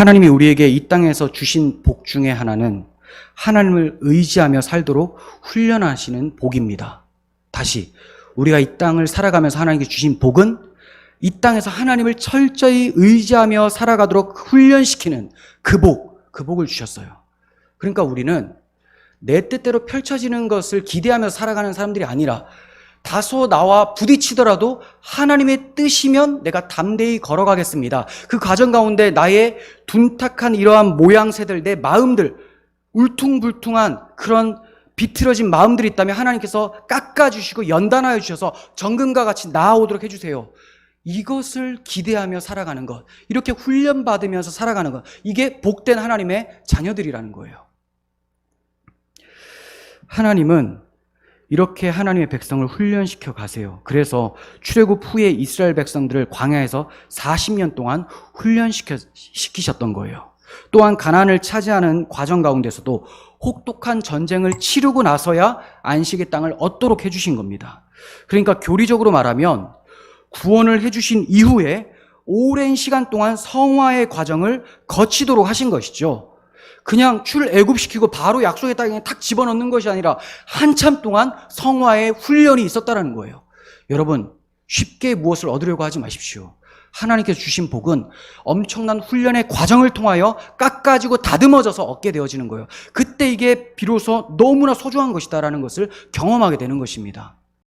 하나님이 우리에게 이 땅에서 주신 복 중에 하나는 하나님을 의지하며 살도록 훈련하시는 복입니다. 다시 우리가 이 땅을 살아가면서 하나님께 주신 복은 이 땅에서 하나님을 철저히 의지하며 살아가도록 훈련시키는 그 복, 그 복을 주셨어요. 그러니까 우리는 내 뜻대로 펼쳐지는 것을 기대하며 살아가는 사람들이 아니라 다소 나와 부딪히더라도 하나님의 뜻이면 내가 담대히 걸어가겠습니다. 그 과정 가운데 나의 둔탁한 이러한 모양새들, 내 마음들, 울퉁불퉁한 그런 비틀어진 마음들이 있다면 하나님께서 깎아주시고 연단하여 주셔서 정금과 같이 나아오도록 해주세요. 이것을 기대하며 살아가는 것, 이렇게 훈련받으면서 살아가는 것, 이게 복된 하나님의 자녀들이라는 거예요. 하나님은 이렇게 하나님의 백성을 훈련시켜 가세요. 그래서 출애굽 후에 이스라엘 백성들을 광야에서 40년 동안 훈련시켜 시키셨던 거예요. 또한 가나안을 차지하는 과정 가운데서도 혹독한 전쟁을 치르고 나서야 안식의 땅을 얻도록 해 주신 겁니다. 그러니까 교리적으로 말하면 구원을 해 주신 이후에 오랜 시간 동안 성화의 과정을 거치도록 하신 것이죠. 그냥 출애굽시키고 바로 약속의 땅에 탁 집어넣는 것이 아니라 한참 동안 성화의 훈련이 있었다라는 거예요. 여러분, 쉽게 무엇을 얻으려고 하지 마십시오. 하나님께서 주신 복은 엄청난 훈련의 과정을 통하여 깎아지고 다듬어져서 얻게 되어지는 거예요. 그때 이게 비로소 너무나 소중한 것이다라는 것을 경험하게 되는 것입니다.